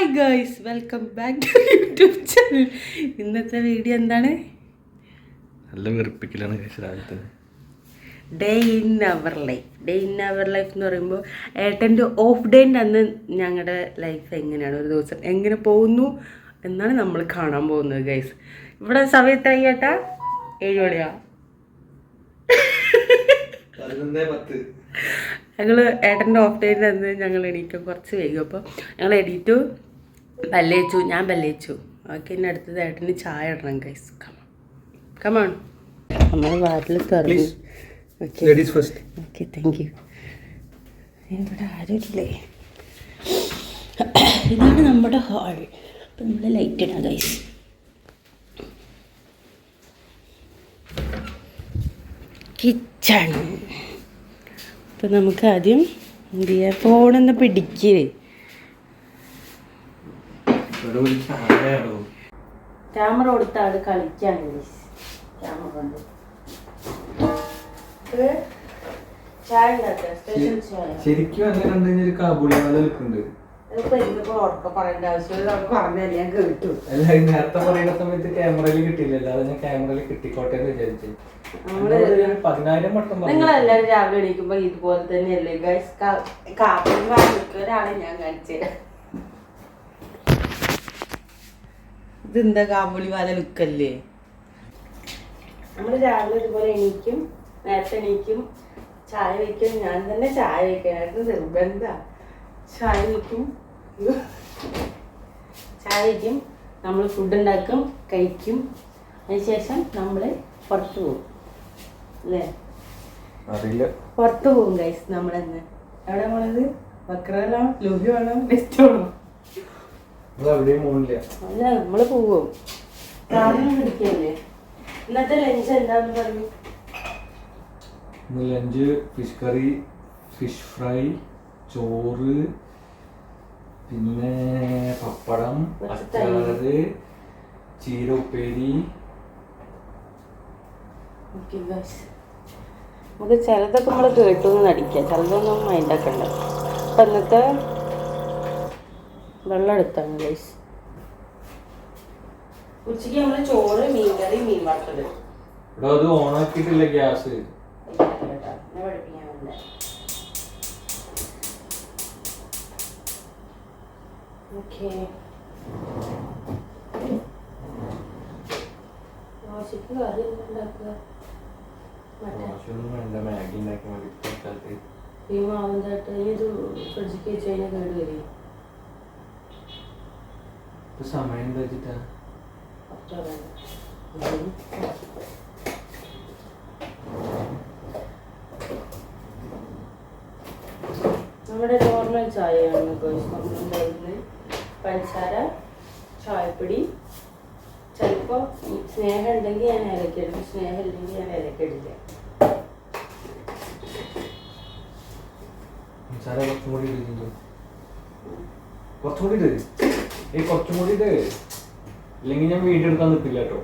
Hi girls welcome back to YouTube channel ഇന്നത്തെ video എന്താണ്? നല്ല വെറുപ്പിക്കലാണ് രാജ്യത്ത് day in our life day in our life എന്ന് പറയുമ്പോൾ ഏട്ടന്റെ ഓഫ് ഡേന്റെ അന്ന് ഞങ്ങളുടെ ലൈഫ് എങ്ങനെയാണ്? ഒരു ദിവസം എങ്ങനെ പോകുന്നു എന്നാണ് നമ്മൾ കാണാൻ പോകുന്നത് ഗൈസ് ഇവിടെ സമയത്ത് ഏട്ടാ? ഏഴ് മണിയാ? ഞങ്ങൾ ഏട്ടന്റെ ഓഫ് ഡേന്റെ അന്ന് ഞങ്ങൾ എണീക്കും. കുറച്ച് വൈകും. അപ്പോൾ ഞങ്ങൾ എണീറ്റു. പല്ലേച്ചു ഞാൻ പല്ലേച്ചു ഓക്കെ എന്നെ അടുത്ത ഏട്ടന് ചായ ഇടണം ഗൈസ് കമോൺ കമോൺ നമ്മൾ വാതിൽ തുറന്നു. ഓക്കെ. താങ്ക് യു ഇവിടെ ആരുമില്ലേ? ഇതാണ് നമ്മുടെ ഹാൾ അപ്പം നമ്മൾ ലൈറ്റ് ഇടാം ഗൈസ് കിച്ചൺ അപ്പം നമുക്ക് ആദ്യം എന്ത് ചെയ്യാം? ഫോണൊന്ന് പിടിക്കേ. ക്യാമറ കൊടുത്ത ആൾ കളിക്കാൻ ക്യാമറ ചായ സ്പെഷ്യൽ ചായ. ശരിക്കും അങ്ങനെ കണ്ടു കഴിഞ്ഞാൽ ഒരു കാബൂളി നിൽക്കുന്നുണ്ട് അല്ല ഈ നേരത്തെ പറയുന്ന സമയത്ത് ക്യാമറയിൽ കിട്ടിയില്ലല്ലോ അത് ഞാൻ ക്യാമറയിൽ കിട്ടിക്കോട്ടെ എന്ന് വിചാരിച്ചു. പതിനായിരം വട്ടം നിങ്ങൾ നിങ്ങളെല്ലാരും രാവിലെ എണീക്കുമ്പോ ഇതുപോലെ തന്നെയല്ലേ? ഒരാളെ ഞാൻ കാണിച്ചു തരാം ഇതെന്താ കാമ്പുളി വാല ലുക്കല്ലേ? നമ്മൾ രാവിലെ ഇതുപോലെ എണീക്കും നേരത്തെ എണീക്കും ചായ വയ്ക്കും ഞാൻ തന്നെ ചായ വയ്ക്കാനായിട്ട് നിർബന്ധ. ചായ വയ്ക്കും ചായ വയ്ക്കും നമ്മൾ ഫുഡ് ഉണ്ടാക്കും കഴിക്കും. അതിനുശേഷം നമ്മൾ പുറത്ത് പോകും. അല്ലേ? അറിയില്ല. പുറത്ത് പോകും ഗൈസ് നമ്മളെന്ന്. എവിടെ പോണത്? വക്രാണോ ലൂഹി വേണം ബെസ്റ്റ് വേണോ അല്ല നമ്മൾ പോവും. ഇന്നത്തെ ലഞ്ച് എന്താന്ന് ഫിഷ് കറി ഫിഷ് ഫ്രൈ ചോറ് പിന്നെ പപ്പടം അച്ചാറ് ചീര ഉപ്പേരി. നമുക്ക് ചിലതൊക്കെ നമ്മൾ കേട്ടു നടിക്കാം. ചിലതൊന്നും മൈൻഡാക്കണ്ട അപ്പം ഇന്നത്തെ വെള്ളം എടുത്താണ് ഗൈസ് ഉച്ചയ്ക്ക് നമ്മൾ ചോറ് മീൻകറി മീൻ വറുത്തത്. അത് ഓണാക്കിയിട്ടില്ല ഗ്യാസ്? കറി ഈ മാവിന്റെ ഇത് ഫ്രിഡ്ജിക്ക് വെച്ച് കഴിഞ്ഞാൽ കേട് വരും സമയം എന്താ വെച്ചിട്ടാ? നമ്മുടെ നോർമൽ ചായയാണ് നമ്മളുണ്ടായിരുന്നത് പഞ്ചസാര ചായപ്പൊടി. ചിലപ്പോൾ സ്നേഹം ഉണ്ടെങ്കിൽ ഞാൻ ഇലക്കെടുക്കും സ്നേഹം ഇല്ലെങ്കിൽ ഞാൻ ഏലക്കയിടില്ല സാറ കുറച്ചും കൂടി കുറച്ചും കൂടി ഏയ് കുറച്ചും കൂടി ഇത് ഇല്ലെങ്കിൽ ഞാൻ വീഡിയോ എടുക്കാൻ നിൽക്കില്ല കേട്ടോ.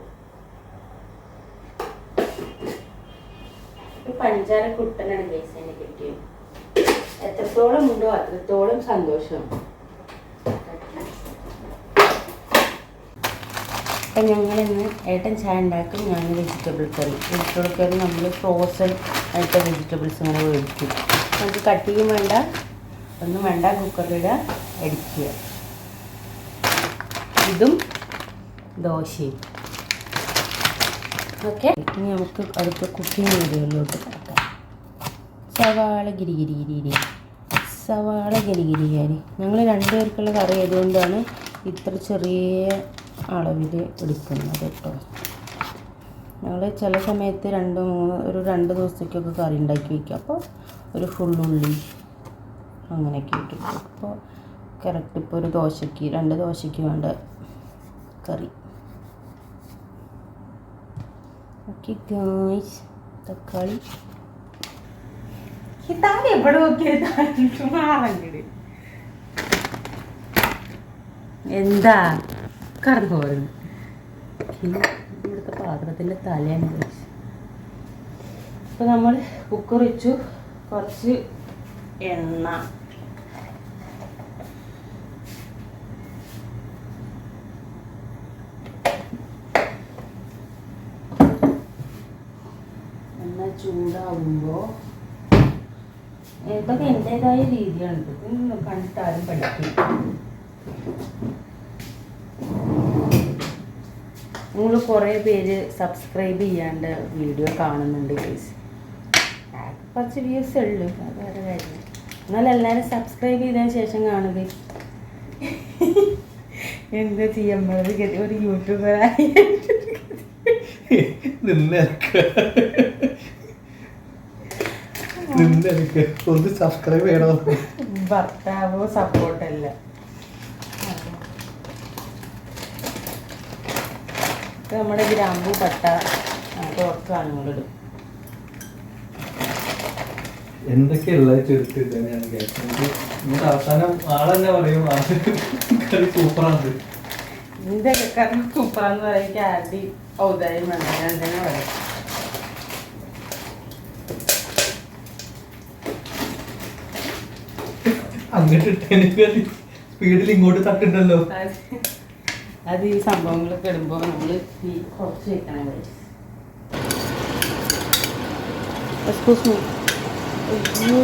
പഞ്ചാര കുട്ടനാണ് ഗൈസ് എന്നെ കിട്ടിയത്. എത്രത്തോളം ഉണ്ടോ അത്രത്തോളം സന്തോഷം. അപ്പം ഏട്ടൻ ചായ ഉണ്ടാക്കും ഞാൻ വെജിറ്റബിൾ കറി വെജിറ്റബിൾ കറി നമ്മൾ ഫ്രോസൺ ആയിട്ട് വെജിറ്റബിൾസ് ഇങ്ങനെ മേടിക്കും നമുക്ക് കട്ടിയും വേണ്ട ഒന്നും വേണ്ട കുക്കറിലിടുക അടിക്കുക. ഇതും ദോശയും. ഓക്കെ. ഇനി നമുക്ക് അടുത്ത കുക്കിംഗ് വീഡിയോയിലോട്ട് കിടക്കാം. സവാള ഗിരി ഗിരി സവാള ഗിരി ഗിരി ഗിരി. ഞങ്ങൾ രണ്ടുപേർക്കുള്ള കറി ആയതുകൊണ്ടാണ് ഇത്ര ചെറിയ അളവിൽ എടുക്കുന്നത് കേട്ടോ. ഞങ്ങൾ ചില സമയത്ത് രണ്ട് മൂന്ന് ഒരു രണ്ട് ദിവസത്തേക്കൊക്കെ കറി ഉണ്ടാക്കി വയ്ക്കും അപ്പോൾ ഒരു ഫുള്ളുള്ളി അങ്ങനെയൊക്കെ ഇട്ടിട്ടു. അപ്പോൾ കറക്റ്റ് ഇപ്പോൾ ഒരു ദോശയ്ക്ക് രണ്ട് ദോശയ്ക്ക് വേണ്ട കറി. ഓക്കെ ഗായ്സ് തക്കാളി. ഇതാണ് എവിടെ നോക്കിയത് എന്താ? കറന്നു പോരുന്നു. ഇവിടുത്തെ പാത്രത്തിന്റെ തലയാണ് കഴിച്ചു അപ്പോൾ നമ്മൾ കുക്കർ വെച്ചു. കുറച്ച് എണ്ണ. ചൂടാവുമ്പോൾ ഇതൊക്കെ എന്റെതായ രീതിയാണ് ഇത്. കണ്ടിട്ട് ആരും പഠിക്കും. നിങ്ങൾ കുറേ പേര് സബ്സ്ക്രൈബ് ചെയ്യാണ്ട് വീഡിയോ കാണുന്നുണ്ട് ഗൈസ് കുറച്ച് വ്യൂസ് ഉള്ളു. വേറെ കാര്യം. എന്നാൽ എല്ലാവരും സബ്സ്ക്രൈബ് ചെയ്തതിന് ശേഷം കാണുക. എന്താ ചെയ്യുമ്പോൾ ഒരു യൂട്യൂബറായി നിന്നെനിക്ക് നിന്നെനിക്ക് ഒന്ന് സബ്സ്ക്രൈബ് ചെയ്യണോ ഭർത്താവ് സപ്പോർട്ടല്ല നമ്മുടെ ഗ്രാമ്പു പട്ട കുറച്ച് സാധനങ്ങളിടും എന്തൊക്കെയുള്ള ചെറുത്തിട്ട് ഞാൻ എന്നിട്ട് അവസാനം ആളെന്നെ പറയും കറി സൂപ്പറാണ്. ഇതിന്റെ കറി സൂപ്പറാന്ന് പറയും. ക്യാരറ്റി ഔദാര്യം വേണം. ഞാൻ തന്നെ പറയും. അങ്ങോട്ട് ഇട്ടേനെങ്കിൽ സ്പീഡിൽ ഇങ്ങോട്ട് തട്ടുണ്ടല്ലോ. അത്. ഈ സംഭവങ്ങളൊക്കെ ഇടുമ്പോൾ നമ്മൾ ഈ കുറച്ച് വെക്കണം എക്സ്ക്യൂസ് മീ അയ്യോ.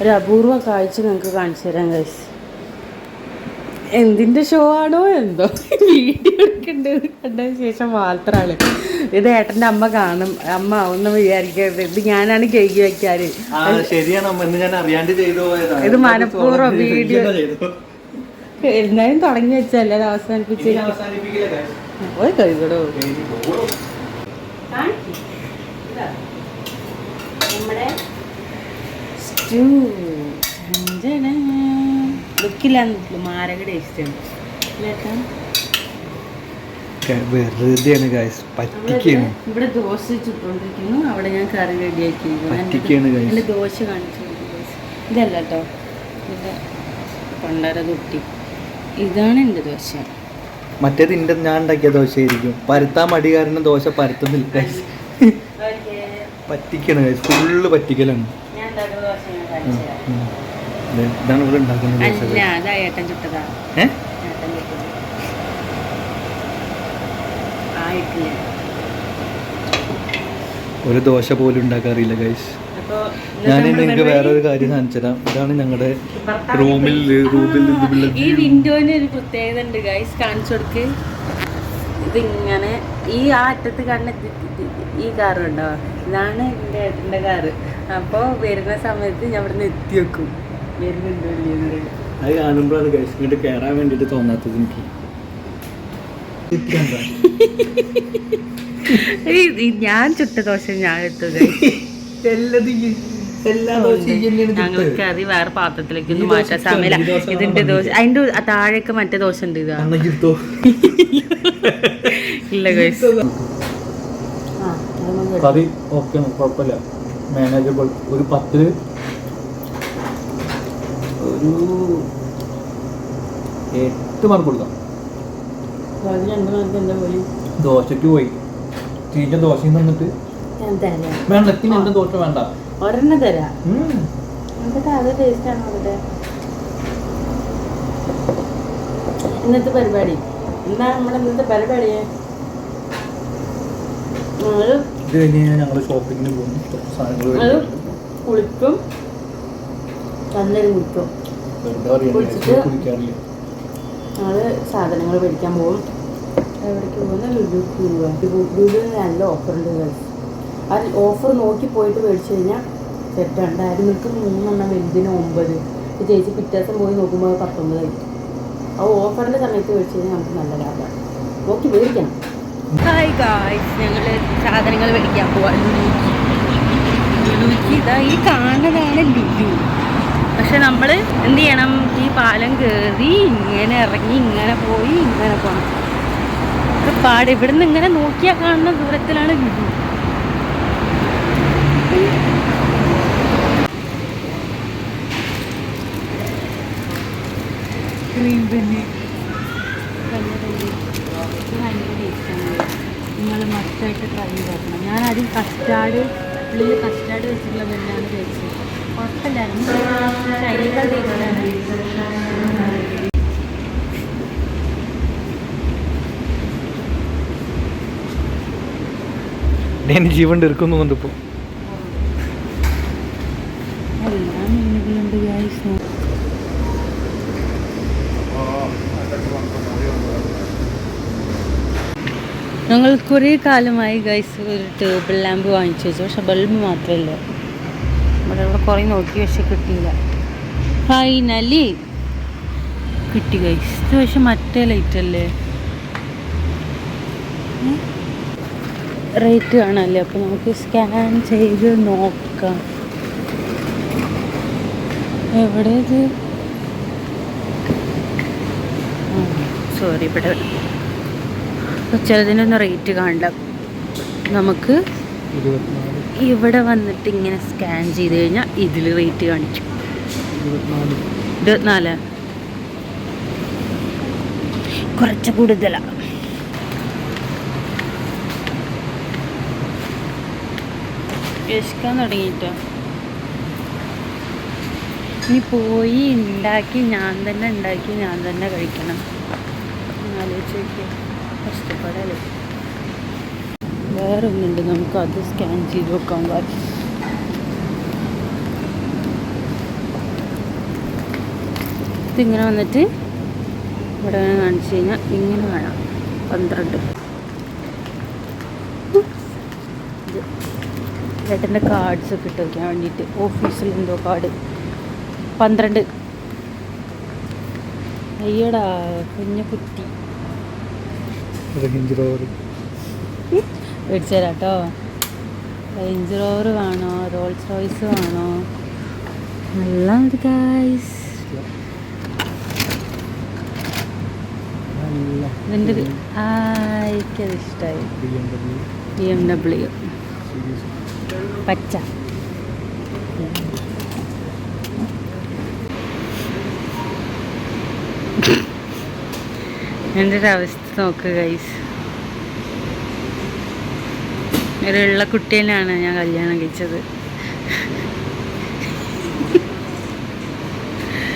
ഒരു അപൂർവ കാഴ്ച നിങ്ങൾക്ക് കാണിച്ചു തരാം കഴിച്ച് എന്തിന്റെ ഷോ ആണോ എന്തോ? വീഡിയോ എടുക്കേണ്ടത് കണ്ടതിന് ശേഷം മാത്രമാണ് ഇത് ഏട്ടന്റെ അമ്മ കാണും അമ്മ ഒന്നും വിചാരിക്കരുത്. ഇത് ഞാനാണ് കേക്ക് വെക്കാറ്. ഇത് മനഃപൂർവം വീഡിയോ-. എന്നാലും തുടങ്ങി വെച്ചല്ലേ അത് അവസാനിപ്പിച്ച്. ഒരു പോകൂ. നമ്മുടെ സ്റ്റൂ. മാരക ടേസ്റ്റാണ് വെറുതെയാണ് ഗൈസ് പറ്റിക്കാണ്. ഇവിടെ ദോശ ചുട്ടുകൊണ്ടിരിക്കുന്നു അവിടെ ഞാൻ കറി റെഡിയാക്കി. പറ്റിക്കാണ്. എന്റെ ദോശ കാണിച്ചു. ഇതല്ല കേട്ടോ ഇത് പണ്ടര തൊട്ടി ഇതാണ് എന്റെ ദോശ. മറ്റേത് ഇന്റെ ഞാൻ ഉണ്ടാക്കിയ ദോശയായിരിക്കും. പരുത്താൻ മടി കാരണം ദോശ പരത്തുന്നില്ല ഗൈസ് പറ്റിക്കാണ് ഗൈസ് ഫുള്ള് പറ്റിക്കലാണ്. ഇതാണ് ഇവിടെ ഉണ്ടാക്കുന്ന ദോശ അല്ല അതാ ഏട്ടൻ ചുട്ടതാ ഏ ഏട്ടൻ ചുട്ടത് ഒരു ദോശ പോലും ഉണ്ടാക്കാറില്ല ഗൈസ് ഞാൻ നിങ്ങൾക്ക് വേറെ ഒരു കാര്യം കാണിച്ചു തരാം. ഇതാണ് ഞങ്ങളുടെ റൂമിൽ റൂമിൽ ഈ വിൻഡോന് ഒരു പ്രത്യേകത ഉണ്ട് ഗൈസ് കാണിച്ചു കൊടുക്ക്. ഇതിങ്ങനെ ഈ ആ അറ്റത്ത് ഇത് ഈ കാറുണ്ടോ ഇതാണ് എന്റെ ഏട്ടന്റെ കാറ് അപ്പോൾ വരുന്ന സമയത്ത് ഞാൻ ഇവിടെ നിന്ന് എത്തി വെക്കും വരുന്നുണ്ടോ അത് കാണുമ്പോഴാണ് ഗൈസ് ഇങ്ങോട്ട് കയറാൻ വേണ്ടിയിട്ട് തോന്നാത്തത് എനിക്ക്. ഞാൻ ചുട്ട ദോശ ഞാൻ എടുത്തു ഞങ്ങൾക്ക്. കറി വേറെ പാത്രത്തിലേക്ക് ഒന്നും മാറ്റാൻ സമയമില്ല. ഇതിന്റെ ദോശ അതിന്റെ താഴേക്ക് മറ്റേ ദോശ ഉണ്ട് ഇതാ. ഇല്ല ഗൈസ് കറി ഓക്കെ കുഴപ്പമില്ല. മാനേജബിൾ ഒരു പത്തിൽ ഒരു എട്ട് മാർക്ക് കൊടുക്കാം രണ്ട് മാർക്ക് എന്താ പോയി ദോശക്ക് പോയി. ചീഞ്ഞ ദോശയും തന്നിട്ട്. വേണ്ട എന്റെ ദോശ വേണ്ട? ഒരെണ്ണം തരാം. അത് ടേസ്റ്റ് ആണ് അവിടെ? ഇന്നത്തെ പരിപാടി. എന്താ നമ്മുടെ ഇന്നത്തെ പരിപാടി? ഞങ്ങൾ ഇത് കഴിഞ്ഞാൽ ഞങ്ങൾ ഷോപ്പിങ്ങിന് പോകും. സാധനങ്ങൾ. കുളിക്കും. നല്ലൊരു കുളിക്കും. കുളിച്ചിട്ട് ഞങ്ങൾ സാധനങ്ങൾ മേടിക്കാൻ പോകും. എവിടേക്ക് പോകുന്ന ലുലുക്ക് പോവുക. ലുലുവിൽ നല്ല ഓഫറുണ്ട് ഗൈസ് ആ ഓഫർ നോക്കി പോയിട്ട് മേടിച്ചു കഴിഞ്ഞാൽ സെറ്റ് രണ്ടായിരം മിൽക്ക് മൂന്നെണ്ണം വലുതിന് ഒമ്പത്? ചേച്ചി പിറ്റേസം പോയി നോക്കുമ്പോൾ പത്തൊമ്പതായി ആ ഓഫറിന്റെ സമയത്ത് മേടിച്ചു കഴിഞ്ഞാൽ നമുക്ക് നല്ല ലാഭമാണ് നോക്കി മേടിക്കണം. ഹായ് ഗായ്സ് ഞങ്ങൾ സാധനങ്ങൾ മേടിക്കാൻ പോവാം. ഈ കാണുന്നതാണ് ലുലു. പക്ഷെ നമ്മൾ എന്ത് ചെയ്യണം? ഈ പാലം കയറി ഇങ്ങനെ ഇറങ്ങി ഇങ്ങനെ പോയി ഇങ്ങനെ പോകണം ഇത് പാട് ഇവിടുന്ന് ഇങ്ങനെ നോക്കിയാൽ കാണുന്ന ദൂരത്തിലാണ് ഗുരു ക്രീം നിങ്ങൾ മസ്റ്റായിട്ട് ട്രൈ ഞാൻ ആദ്യം കസ്റ്റാർഡ് ഉള്ളിൽ കസ്റ്റാർഡ് വെച്ചിട്ടുള്ള ബന്നാണ് കഴിച്ചത് കുഴപ്പമില്ലായിരുന്നു ശൈലികൾ ടേസ്റ്റാണ് ഞാൻ ജീവൻ എടുക്കുന്നുണ്ട് ഇപ്പോൾ ഞങ്ങൾ കുറേ കാലമായി ഗൈസ് ഒരു ടേബിൾ ലാമ്പ് വാങ്ങിച്ചു വെച്ചു. പക്ഷെ ബൾബ് മാത്രമല്ല. ഇവിടെ ഇവിടെ കുറേ നോക്കി പക്ഷെ കിട്ടിയില്ല. ഫൈനലി കിട്ടി ഗൈസ് ഇത് പക്ഷെ മറ്റേ ലൈറ്റ് അല്ലേ? റേറ്റ് കാണാമല്ലേ അപ്പോൾ നമുക്ക് സ്കാൻ ചെയ്ത് നോക്കാം. എവിടെ ഇത് സോറി ഇവിടെ. അപ്പോൾ ചിലതിനൊന്നും റേറ്റ് കാണില്ല നമുക്ക് ഇവിടെ വന്നിട്ട് ഇങ്ങനെ സ്കാൻ ചെയ്ത് കഴിഞ്ഞാൽ ഇതിൽ റേറ്റ് കാണിക്കും. ഇരുപത്തിനാല്. കുറച്ച് കൂടുതലാണ് വിശക്കാൻ തുടങ്ങിയിട്ടോ. ഇനി പോയി ഉണ്ടാക്കി ഞാൻ തന്നെ ഉണ്ടാക്കി ഞാൻ തന്നെ കഴിക്കണം. ആലോചിച്ച് നോക്കിയാൽ കഷ്ടപ്പെടല്ലേ? വേറെ ഒന്നുണ്ട്. നമുക്ക് അത് സ്കാൻ ചെയ്ത് നോക്കാൻ പാടില്ല ഇതിങ്ങനെ വന്നിട്ട് ഇവിടെ കാണിച്ചു കഴിഞ്ഞാൽ ഇങ്ങനെ വേണം പന്ത്രണ്ട്. ഏട്ടന്റെ കാർഡ്സ് ഒക്കെ ഇട്ട് വയ്ക്കാൻ വേണ്ടിയിട്ട് ഓഫീസിൽ എന്തോ കാർഡ് പന്ത്രണ്ട്. അയ്യടാ കുഞ്ഞു കുട്ടി. മേടിച്ചു തരാം കേട്ടോ റേഞ്ച് റോവർ വേണോ? റോൾസ് റോയ്സ് വേണോ? നല്ല ഉണ്ട് ഗായ്സ് ഇതിന്റെ ആയിക്കത് ഇഷ്ടമായി ബി എം ഡബ്ല്യു പച്ച. എന്റെ ഒരു അവസ്ഥ നോക്ക് ഗൈസ് ഒരു ഉള്ള കുട്ടീനാണ് ഞാൻ കല്യാണം കഴിച്ചത്.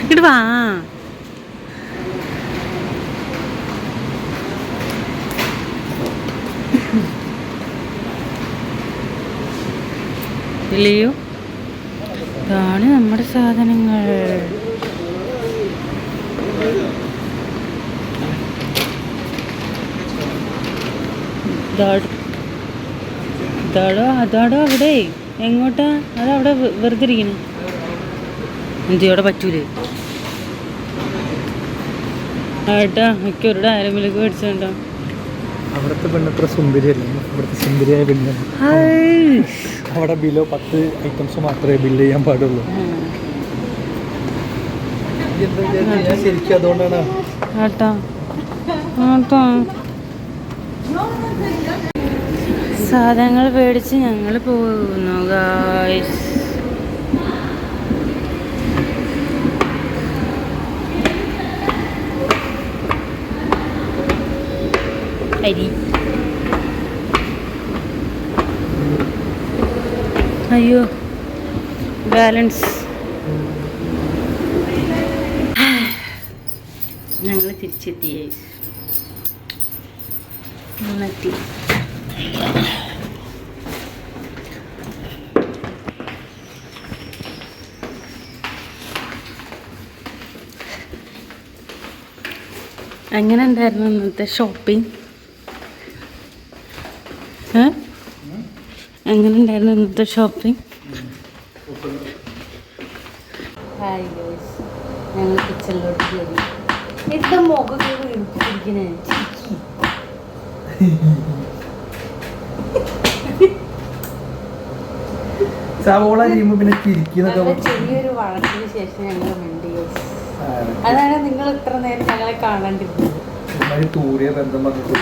ഇങ്ങോട്ട് വാ. ഇല്ലയോ ഇതാണ് നമ്മുടെ സാധനങ്ങൾ. ഇതാട്- അതാടോ അവിടെ? എങ്ങോട്ടാ? അതവിടെ വെറുതെ ഇരിക്കുന്നു എന്തിയോടെ പറ്റൂലേ? ആട്ടാ എനിക്ക് ഒരു ഡയറമിലേക്ക് മേടിച്ചോണ്ടോ. അവിടുത്തെ പെണ്ണത്ര സുന്ദരിയല്ലേ? ഇവിടുത്തെ സുന്ദരിയായ പെണ്ണാണ് അവിടെ ബിലോ പത്ത് ഐറ്റംസ് മാത്രമേ ബില്ല് ചെയ്യാൻ പാടുള്ളൂ. ശരിക്കും അതുകൊണ്ടാണ്. സാധനങ്ങൾ പേടിച്ച് ഞങ്ങൾ പോകുന്നു ഗായ്സ് അരി അയ്യോ ബാലൻസ് ഞങ്ങൾ തിരിച്ചെത്തി. ഞങ്ങളെത്തി എങ്ങനെ ഉണ്ടായിരുന്നു ഇന്നത്തെ ഷോപ്പിംഗ് എങ്ങനെ ഉണ്ടായിരുന്നു ഇന്നത്തെ ഷോപ്പിംഗ് ഹായ് ഗൈസ് ഞങ്ങൾ കിച്ചണിലോട്ട് കയറി എന്റെ മുഖം ഇരിക്കണേ സവോള ചെയ്യുമ്പോൾ പിന്നെ ചിരിക്കുന്നൊക്കെ ചെറിയൊരു വഴക്കിന് ശേഷം ഞങ്ങൾ മിണ്ടി അതാണ് നിങ്ങൾ ഇത്ര നേരം ഞങ്ങളെ കാണാണ്ടിരുന്നത്. തൂറിയ ബന്ധം പറഞ്ഞിട്ട്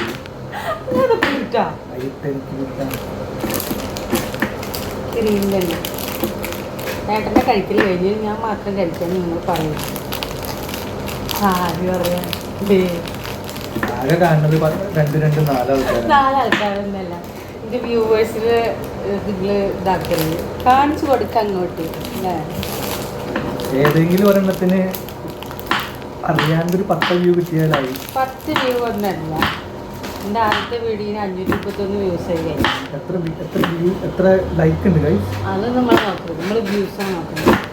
കിട്ടാൻ ഏട്ടന്റെ കഴിക്കൽ കഴിഞ്ഞ് ഞാൻ മാത്രം കഴിക്കാൻ നിങ്ങൾ പറയും. ആരും ആകെ കാണുന്നത് രണ്ട് രണ്ട് നാലാൾക്കാരൊന്നല്ല. എന്റെ വ്യൂവേഴ്സിന് നിങ്ങൾ ഇതാക്കരുത് കാണിച്ചു കൊടുക്ക അങ്ങോട്ട്. ഏതെങ്കിലും ഒരെണ്ണത്തിന് അറിയാണ്ടൊരു പത്ത് വ്യൂ കിട്ടിയാലായി. പത്ത് വ്യൂ ഒന്നല്ല. എന്റെ ആദ്യത്തെ വീഡിയോന് അഞ്ഞൂറ്റി മുപ്പത്തൊന്ന് വ്യൂസ് ആയി. എത്ര എത്ര ലൈക്ക് ഉണ്ട് അത് നമ്മൾ നോക്കുന്നത് നമ്മൾ വ്യൂസാണ് നോക്കുന്നത്.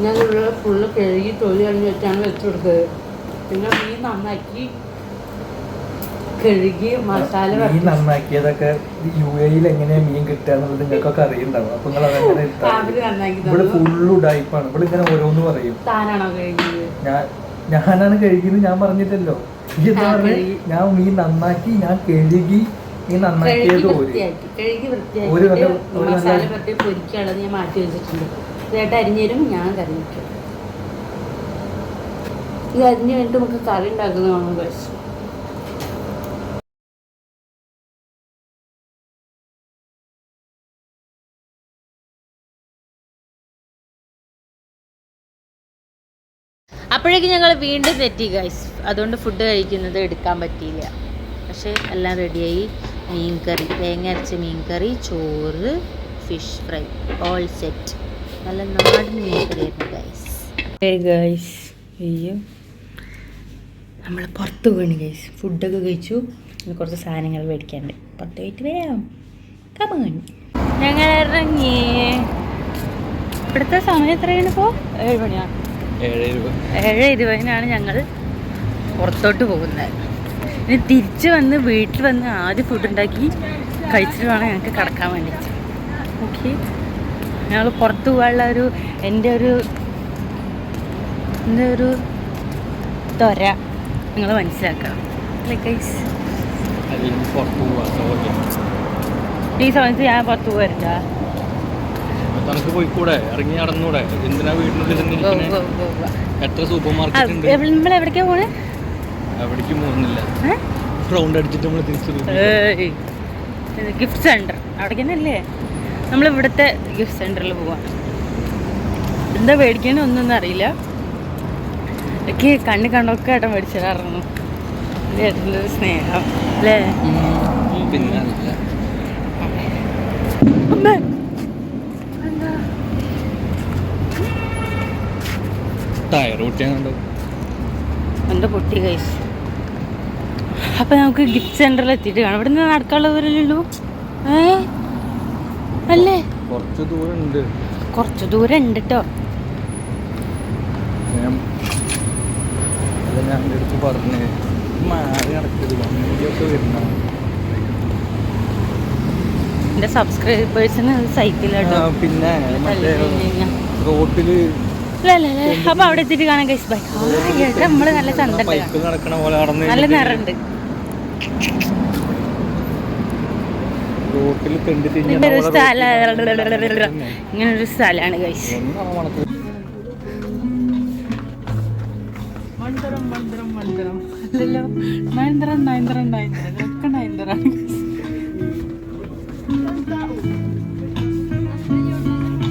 ഉള്ള ഫുള്ള് കഴുകി തൊലി അണിഞ്ഞ് വെച്ചാണ് വെച്ച് കൊടുത്തത് പിന്നെ മീൻ നന്നാക്കി കഴുകി മസാല മീൻ നന്നാക്കിയതൊക്കെ യു എയിൽ എങ്ങനെയാ മീൻ കിട്ടുക എന്നുള്ളത് നിങ്ങൾക്കൊക്കെ അറിയുന്നുണ്ടാവും. അപ്പൊ നിങ്ങൾ അതെങ്ങനെ ഇവിടെ ഫുള്ള് ഉടായ്പാണ് ഇവിടെ ഇങ്ങനെ ഓരോന്ന് പറയും. ഞാൻ ഞാനാണ് കഴുകിയത് ഞാൻ പറഞ്ഞിട്ടല്ലോ ഈ എന്താ ഞാൻ മീൻ നന്നാക്കി ഞാൻ കഴുകി മീൻ കഴുകി നന്നാക്കിയത് ഒരു ഒരു നല്ല- ഒരു നല്ല- മസാല പറ്റി പൊരിക്കാനുള്ളത് ഞാൻ മാറ്റി വെച്ചിട്ടുണ്ട്. ഇതായിട്ട് അരിഞ്ഞരും ഞാൻ കറി വയ്ക്കും ഇത് അരിഞ്ഞ് കഴിഞ്ഞിട്ട് നമുക്ക് കറി ഉണ്ടാക്കുന്നതാണ് കഴിച്ചു. അപ്പോഴേക്കും ഞങ്ങൾ വീണ്ടും തെറ്റി ഗൈസ് അതുകൊണ്ട് ഫുഡ് കഴിക്കുന്നത് എടുക്കാൻ പറ്റിയില്ല. പക്ഷേ എല്ലാം റെഡിയായി മീൻ കറി തേങ്ങ അരച്ച മീൻ കറി ചോറ് ഫിഷ് ഫ്രൈ ഓൾ സെറ്റ് നല്ല നാടൻ മീൻ കറിയായിരുന്നു ഗൈസ് ഗൈസ് അയ്യോ. നമ്മൾ പുറത്ത് പോകണം ഗൈസ് ഫുഡൊക്കെ കഴിച്ചു. കുറച്ച് സാധനങ്ങൾ മേടിക്കാണ്ട് പുറത്ത് പോയിട്ട് വരാം. കമൺ ഞങ്ങൾ ഇറങ്ങി. ഇവിടുത്തെ സമയം എത്രയാണ് ഇപ്പോൾ ഏഴ് മണിയാണ് ഏഴ് ഇരുപതിനാണ് ഞങ്ങൾ പുറത്തോട്ട് പോകുന്നത്. ഇനി തിരിച്ച് വന്ന് വീട്ടിൽ വന്ന് ആദ്യം ഫുഡ് ഉണ്ടാക്കി കഴിച്ചിട്ട് വേണം ഞങ്ങൾക്ക് കിടക്കാൻ വേണ്ടിയിട്ട്. ഓക്കെ ഞങ്ങൾ പുറത്ത് പോകാനുള്ള ഒരു എന്റെ ഒരു എന്റെ ഒരു ത്വര നിങ്ങൾ മനസ്സിലാക്കണം. ലൈക്ക് ഗൈസ് അല്ലെങ്കിൽ പുറത്ത് പോവാ ഈ സമയത്ത് ഞാൻ പുറത്ത് പോയിക്കൂടെ? ഇറങ്ങി നടന്നൂടെ? എന്തിനാ വീട്ടിനുള്ളിൽ തന്നെ? എത്ര സൂപ്പർ മാർക്കറ്റ് ഉണ്ട്? നമ്മൾ എവിടേക്കാ പോണേ? എവിടേക്കും പോകുന്നില്ല. റൗണ്ട് അടിച്ചിട്ട് നമ്മൾ തിരിച്ചു ഗിഫ്റ്റ് സെന്റർ അവിടെ തന്നെയല്ലേ? നമ്മൾ ഇവിടുത്തെ ഗിഫ്റ്റ് സെന്ററിൽ പോവാം. എന്താ മേടിക്കാനും ഒന്നും അറിയില്ല. എനിക്ക് കണ്ണ് കണ്ടൊക്കെ ഏട്ടൻ മേടിച്ചിടാറുന്നു ഏട്ടന്റെ ഒരു സ്നേഹം അല്ലേ? പിന്നെ. അമ്മേ. ടയർ എന്റെ പൊട്ടി കൈസ് അപ്പം നമുക്ക് ഗിഫ്റ്റ് സെന്ററിൽ എത്തിയിട്ട് കാണാം. ഇവിടെ നിന്ന് നടക്കാനുള്ള ഉള്ളൂ ഏ? അല്ലേ? കുറച്ച് ദൂരം ഉണ്ട് കുറച്ച് ദൂരം ഉണ്ട് കേട്ടോ ഞാൻ അടുത്ത് പറഞ്ഞ് മാറി നടക്കരുത്. എന്റെ സബ്സ്ക്രൈബേഴ്സിന് സൈക്കിളാട്ടോ പിന്നെ റോട്ടിൽ അപ്പൊ അവിടെ എത്തിയിട്ട് കാണാൻ കഴിച്ചു ബൈ നമ്മൾ നല്ല ചന്ത നല്ല നിറണ്ട്. റോട്ടിൽ തെണ്ടി തിരിഞ്ഞ ഇങ്ങനൊരു സ്ഥലമാണ് കഴിച്ചു എന്താണ് മണത്ത് മന്ത്രം മന്ത്രം മന്ത്രം അല്ലല്ലോ. നയന്തരം നയന്തരം നയന്തരം ഇതൊക്കെ നയന്തരാണ്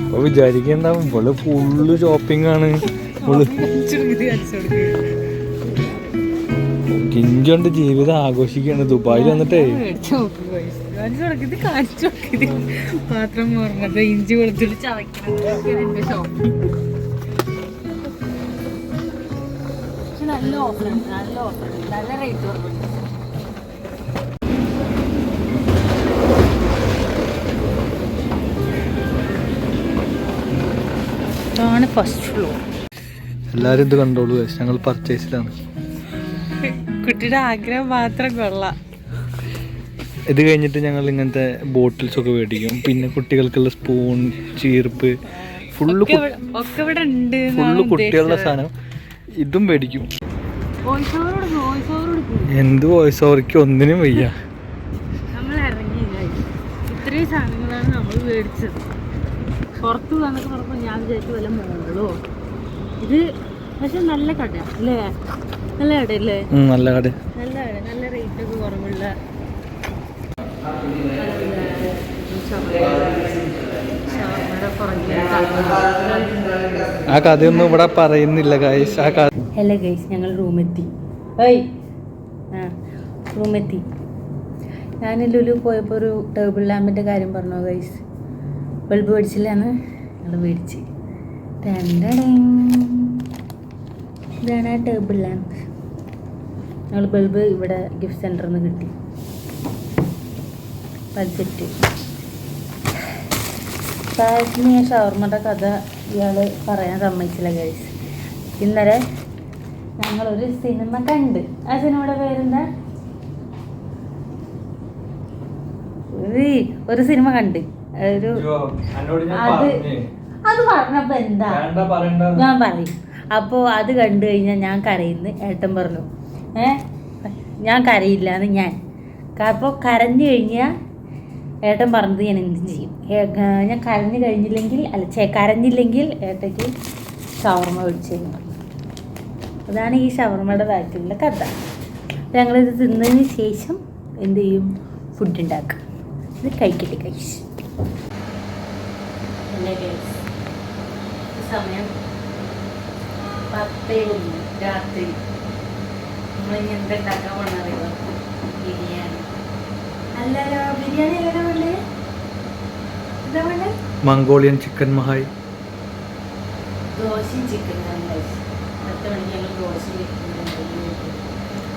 അപ്പൊ വിചാരിക്കണ്ട ഇവൾ ഫുള്ള് ഷോപ്പിംഗ് ആണ്. കിഞ്ചോണ്ട് ജീവിതം ആഘോഷിക്കാണ് ദുബായിൽ വന്നിട്ടേ. ഇത് കാണിച്ചു നോക്കിയത് പാത്രം പറഞ്ഞത് ഇഞ്ചി വെളുത്തുള്ളി ചതയ്ക്കണം എന്റെ ഷോപ്പ് നല്ല ഓഫറുണ്ട് നല്ല നല്ല റേറ്റ് കുറവുണ്ട്. ഇതാണ് ഫസ്റ്റ് ഫ്ലോർ എല്ലാരും ഇത് കണ്ടോളൂ. ഞങ്ങൾ പർച്ചേസിലാണ് കുട്ടിയുടെ ആഗ്രഹം മാത്രം കൊള്ളാം. ഇത് കഴിഞ്ഞിട്ട് ഞങ്ങൾ ഇങ്ങനത്തെ ബോട്ടിൽസ് ഒക്കെ മേടിക്കും. പിന്നെ കുട്ടികൾക്കുള്ള സ്പൂൺ ചീർപ്പ് ഫുള്ള് ഫുള്ള് കുട്ടികളുടെ സാധനം. ഇതും മേടിക്കും. എന്ത് വോയിസ് ഓവർക്ക് ഒന്നിനും വയ്യ. ഇത്രയും സാധനങ്ങളാണ് നമ്മൾ മേടിച്ചത്. പുറത്ത് വന്നൊക്കെ പറഞ്ഞപ്പോൾ ഞാൻ വിചാരിച്ചു വല്ല മോളോ. ഇത് പക്ഷെ നല്ല കട അല്ലേ? നല്ല നല്ല കട നല്ല കട നല്ല റേറ്റ് ഒക്കെ കുറവുള്ള ആ കഥയൊന്നും ഇവിടെ പറയുന്നില്ല ഗൈസ് ആ കഥ ഹലോ ഗൈസ് ഞങ്ങൾ റൂമെത്തി. ഏയ്. ആ റൂമെത്തി. ഞാൻ ലുലു പോയപ്പോൾ ഒരു ടേബിൾ ലാമ്പിന്റെ കാര്യം പറഞ്ഞു ഗൈസ് ബൾബ് മേടിച്ചില്ലാന്ന്? ഞങ്ങൾ മേടിച്ച്. ഇതാണ് ആ ടേബിൾ ലാമ്പ്. ഞങ്ങൾ ബൾബ് ഇവിടെ ഗിഫ്റ്റ് സെന്ററിൽ നിന്ന് കിട്ടി. ബഡ്ജറ്റ്. താഴത്തിന് ഞാൻ ഷവർമ്മയുടെ കഥ ഇയാൾ പറയാൻ സമ്മതിച്ചില്ല ഗൈസ് ഇന്നലെ ഞങ്ങളൊരു സിനിമ കണ്ട്. ആ സിനിമയുടെ പേരെന്താ? ഒരു- സിനിമ കണ്ട്. ഒരു അത് അത് പറഞ്ഞപ്പോ എന്താ? ഞാൻ പറയും. അപ്പോൾ അത് കണ്ടു കഴിഞ്ഞാൽ ഞാൻ കരയുന്നു. ഏട്ടൻ പറഞ്ഞു ഏ? ഞാൻ കരയില്ല എന്ന് ഞാൻ. അപ്പോൾ കരഞ്ഞു കഴിഞ്ഞാൽ ഏട്ടൻ പറഞ്ഞത് ഞാൻ എന്തും ചെയ്യും. ഞാൻ കരഞ്ഞു കഴിഞ്ഞില്ലെങ്കിൽ അല്ല ചേ കരഞ്ഞില്ലെങ്കിൽ ഏട്ടയ്ക്ക് ഷവർമ ഒഴിച്ചു തരും. അതാണ് ഈ ഷവർമയുടെ ബാക്കിലുള്ള കഥ. ഞങ്ങളിത് തിന്നതിന് ശേഷം എന്ത് ചെയ്യും? ഫുഡ് ഉണ്ടാക്കും. ഇത് കഴിക്കട്ടെ കഴിച്ച്. സമയം പത്തേ രാത്രി. നമ്മളിനി എന്തുണ്ടാക്കാൻ പോണറിയോ ബിരിയാണി അല്ലല്ലോ ബിരിയാണി അല്ലല്ലോ വേണ്ടേ എന്താ വേണ്ടേ മംഗോളിയൻ ചിക്കൻ മഹായി.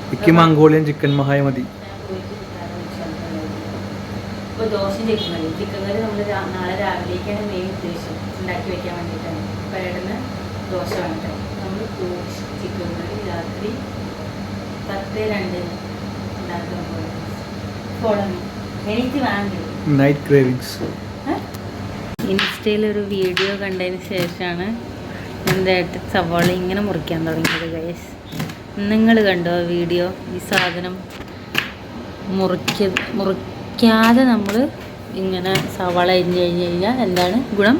എനിക്ക് മംഗോളിയൻ ചിക്കൻ മഹായി മതി. ഇപ്പോൾ ദോശയും ചിക്കൻ കറി ചിക്കൻ കറി നമ്മൾ നാളെ രാവിലേക്കാണ് മെയിൻ ഉദ്ദേശം. ഉണ്ടാക്കി വെക്കാൻ വേണ്ടിയിട്ടാണ് ഏട്ടന് ദോശ വേണ്ട നമ്മൾ ദോശ ചിക്കൻ കറി രാത്രി പത്ത് രണ്ടിന് ഉണ്ടാക്കാൻ പോകുന്നത് നൈറ്റ് ക്രേവിങ്സ് ഇൻസ്റ്റയിൽ ഒരു വീഡിയോ കണ്ടതിന് ശേഷമാണ് എന്തായിട്ട് സവാള ഇങ്ങനെ മുറിക്കാൻ തുടങ്ങിയത് ഗൈസ് നിങ്ങൾ കണ്ടോ ആ വീഡിയോ? ഈ സാധനം മുറിക്ക മുറിക്കാതെ നമ്മൾ ഇങ്ങനെ സവാള അരിഞ്ഞ് കഴിഞ്ഞ് കഴിഞ്ഞാൽ എന്താണ് ഗുണം?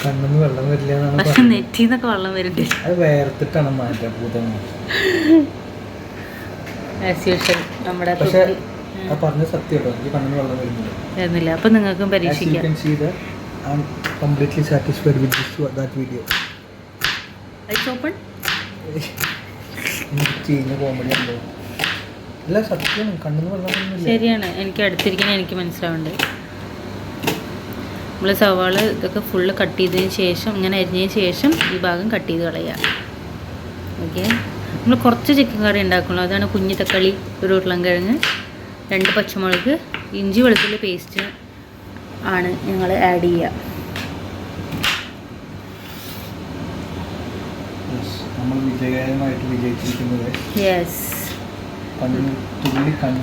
കണ്ണിന്ന് വെള്ളം വരില്ല പക്ഷെ. നെറ്റിന്നൊക്കെ വെള്ളം വരുന്നുണ്ട് അത് വേർത്തിട്ടാണ് മാറ്റാൻ ആസ് യൂഷ്വൽ നമ്മുടെ പറഞ്ഞ സത്യം കേട്ടോ എനിക്ക് കണ്ണിന് വെള്ളം വരുന്നില്ല. വരുന്നില്ല. അപ്പം നിങ്ങൾക്കും പരീക്ഷിക്കാം. ഓപ്പൺ എനിക്ക് ചെയ്യുന്ന കോമഡി ഉണ്ടോ? അല്ല കണ്ണിന് വെള്ളം ശരിയാണ്. എനിക്ക് അടുത്തിരിക്കുന്ന എനിക്ക് മനസ്സിലാവുന്നുണ്ട്. നമ്മൾ സവാള ഇതൊക്കെ ഫുള്ള് കട്ട് ചെയ്തതിന് ശേഷം ഇങ്ങനെ അരിഞ്ഞതിന് ശേഷം ഈ ഭാഗം കട്ട് ചെയ്ത് കളയാ ഓക്കെ നമ്മൾ കുറച്ച് ചിക്കൻ കറി ഉണ്ടാക്കുള്ളൂ. അതാണ് കുഞ്ഞു തക്കാളി ഒരു ഉരുളൻകിഴങ്ങ്. രണ്ട് പച്ചമുളക് ഇഞ്ചി വെളുത്തുള്ളി പേസ്റ്റ് ആണ് ഞങ്ങൾ ആഡ് ചെയ്യുക യെസ്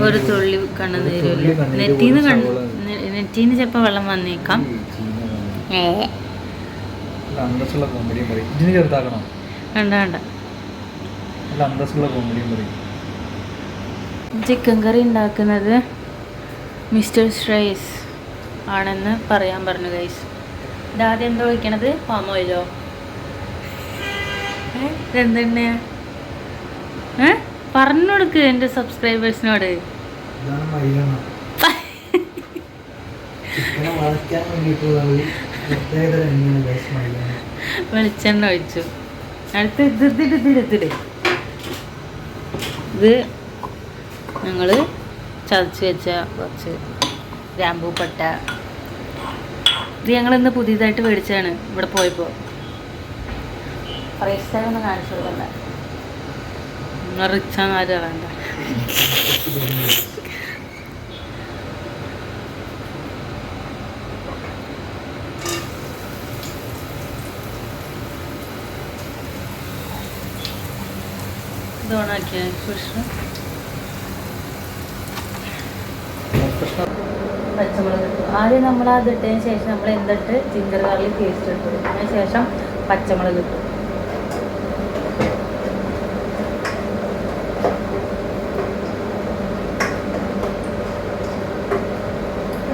ഒരു തുള്ളി കണ്ണുനീരില്ല നെറ്റീന്ന് കണ്ണ് നെറ്റീന്ന് ചിലപ്പോൾ വെള്ളം വന്നേക്കാം. അന്തസ്സുള്ള കോമഡിയും പറയും ഇതിന് ചെറുതാക്കണം. വേണ്ട വേണ്ട. അന്തസ്സുള്ള കോമഡിയും പറയും ചിക്കൻ കറി ഉണ്ടാക്കുന്നത് മിസ്റ്റർ ശ്രേയസ് ആണെന്ന് പറയാൻ പറഞ്ഞു ഗൈസ് ഇതാദ്യം എന്താ ഒഴിക്കണത്? പാം ഓയിലോ ഇതെന്തെണ്ണയാ? ഏ? പറഞ്ഞു കൊടുക്ക് എന്റെ സബ്സ്ക്രൈബേഴ്സിനോട് വെളിച്ചെണ്ണ ഒഴിച്ചു. അടുത്ത് ഇത്. ഇത് ഞങ്ങൾ ചതച്ച് വെച്ച കുറച്ച് ഗ്രാമ്പൂ പട്ട. ഇത് ഞങ്ങളിന്ന് പുതിയതായിട്ട് മേടിച്ചാണ് ഇവിടെ പോയപ്പോൾ ഒന്ന് കാണിച്ചു കൊടുക്കണ്ട. റിച്ചാന്ന് ആരും വേണ്ട ഇത് ഓണാക്കിയ? കൃഷ്ണ പച്ചമുളക് ഇട്ടു ആദ്യം നമ്മൾ അത് ഇട്ടതിന് ശേഷം നമ്മൾ എന്തിട്ട്? ജിഞ്ചർ ഗാർലിക് പേസ്റ്റ് ഇട്ടു. അതിന് ശേഷം പച്ചമുളക് ഇട്ടു.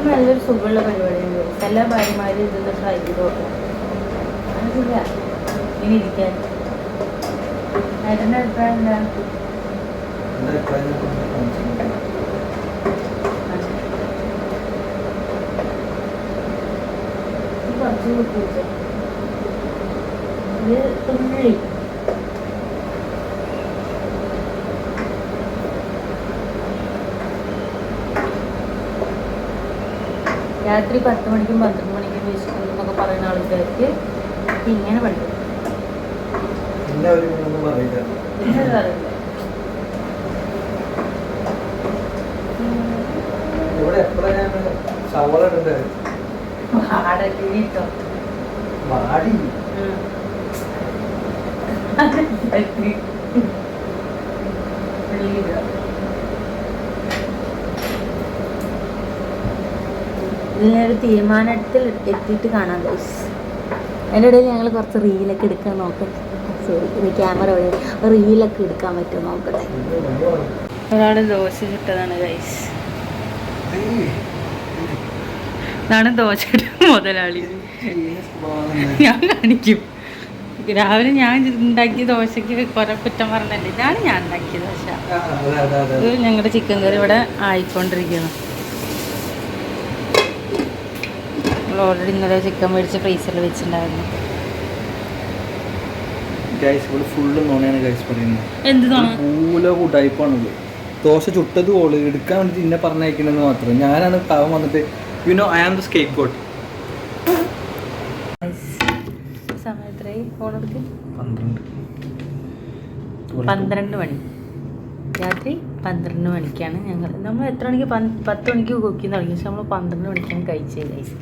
നല്ലൊരു സുഖമുള്ള പരിപാടിയാണ്. എല്ലാ ഭാര്യമാരും ഇതൊന്ന് ട്രൈ ചെയ്ത് നോക്കാം. അത് ശരിയാ. ഇനി ഇരിക്കാൻ. ഏട്ടന്റെ അഭിപ്രായം എന്താ എന്റെ അഭിപ്രായം നമുക്ക് കാണിച്ചിട്ടുണ്ട്. കുറച്ച് കുത്തി വെച്ചോ. ഒരു രാത്രി പത്ത് മണിക്കും പന്ത്രണ്ട് മണിക്കും വിശക്കുന്നൊക്കെ പറയുന്ന ആൾക്കാർക്ക് ഇങ്ങനെ പഠിക്കും. ഇവിടെ എപ്പോഴാണ് സവള ഇതിനൊരു തീരുമാനത്തിൽ എത്തിയിട്ട് കാണാം ഗൈസ് അതിന്റെ ഇടയിൽ ഞങ്ങൾ കുറച്ച് റീലൊക്കെ എടുക്കാൻ നോക്കട്ടെ സോറി ക്യാമറ വഴി. റീലൊക്കെ എടുക്കാൻ പറ്റുമോ നോക്കട്ടെ? ഒരാൾ ദോശ ചുട്ടതാണ് ഗൈസ് ഇതാണ് ദോശയുടെ മുതലാളി. ഞാൻ കാണിക്കും. രാവിലെ ഞാൻ ഉണ്ടാക്കിയ ദോശയ്ക്ക് കുറെ കുറ്റം പറഞ്ഞല്ലേ? ഇതാണ് ഞാൻ ഉണ്ടാക്കിയ ദോശ. ഇത് ഞങ്ങളുടെ ചിക്കൻ കറി ഇവിടെ ആയിക്കൊണ്ടിരിക്കുന്നു. ഓൾറെഡി ഇന്നലെ ചിക്കൻ മേടിച്ച് ഫ്രീസറിൽ വെച്ചിട്ടുണ്ടായിരുന്നു. ദോശ ചുട്ടത് ഓൾ എടുക്കാൻ വേണ്ടി ഇന്നെ പറഞ്ഞയക്കണെന്ന് മാത്രം. ഞാനാണ് പാവം വന്നിട്ട് you know I am the scapegoat പന്ത്രണ്ട്. മണി. രാത്രി പന്ത്രണ്ട് മണിക്കാണ് ഞങ്ങൾ നമ്മൾ എത്ര മണിക്ക് പത്ത് മണിക്ക് കുക്കിംഗ് തുടങ്ങി? പക്ഷെ നമ്മൾ പന്ത്രണ്ട് മണിക്കാണ് കഴിച്ചത് ഗൈസ്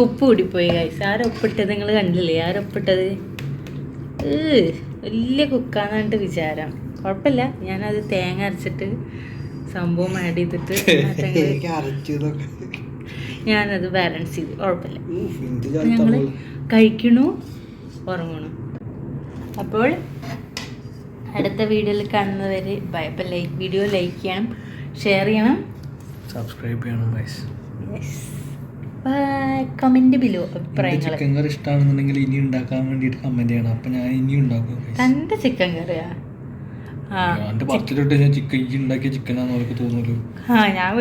ഉപ്പ് കൂടിപ്പോയി ഗൈസ് ആരൊപ്പിട്ടത് നിങ്ങൾ കണ്ടില്ലേ? ആരൊപ്പിട്ടത് ഏ, വലിയ കുക്കാന്നാണ്ട് വിചാരം. കുഴപ്പമില്ല. ഞാനത് തേങ്ങ അരച്ചിട്ട് സംഭവം ആഡ് ചെയ്തിട്ട് ഞാനത് ബാലൻസ് ചെയ്തു. കുഴപ്പമില്ല. ഞങ്ങൾ കഴിക്കണു ഉറങ്ങണു. അപ്പോൾ അടുത്ത വീഡിയോയിൽ കാണുന്നവരെ ബൈ അപ്പം ലൈക്ക് വീഡിയോ ലൈക്ക് ചെയ്യണം ഷെയർ ചെയ്യണം. സബ്സ്ക്രൈബ് ചെയ്യണം ഗൈസ് കമന്റ് ബിലോ അഭിപ്രായങ്ങൾ ചിക്കൻ കറി ഇഷ്ടമാണെന്നുണ്ടെങ്കിൽ ഇനി ഉണ്ടാക്കാൻ വേണ്ടിയിട്ട് കമന്റ് ചെയ്യണം. അപ്പൊ ഞാൻ ഇനി ഉണ്ടാക്കും. തന്റെ ചിക്കൻ കറിയാ ഞാൻ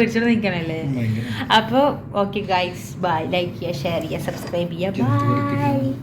അപ്പോൾ ഓക്കെ ഗൈസ് ബൈ ലൈക്ക് ചെയ്യുക ഷെയർ ചെയ്യുക സബ്സ്ക്രൈബ് ചെയ്യുക. ബൈ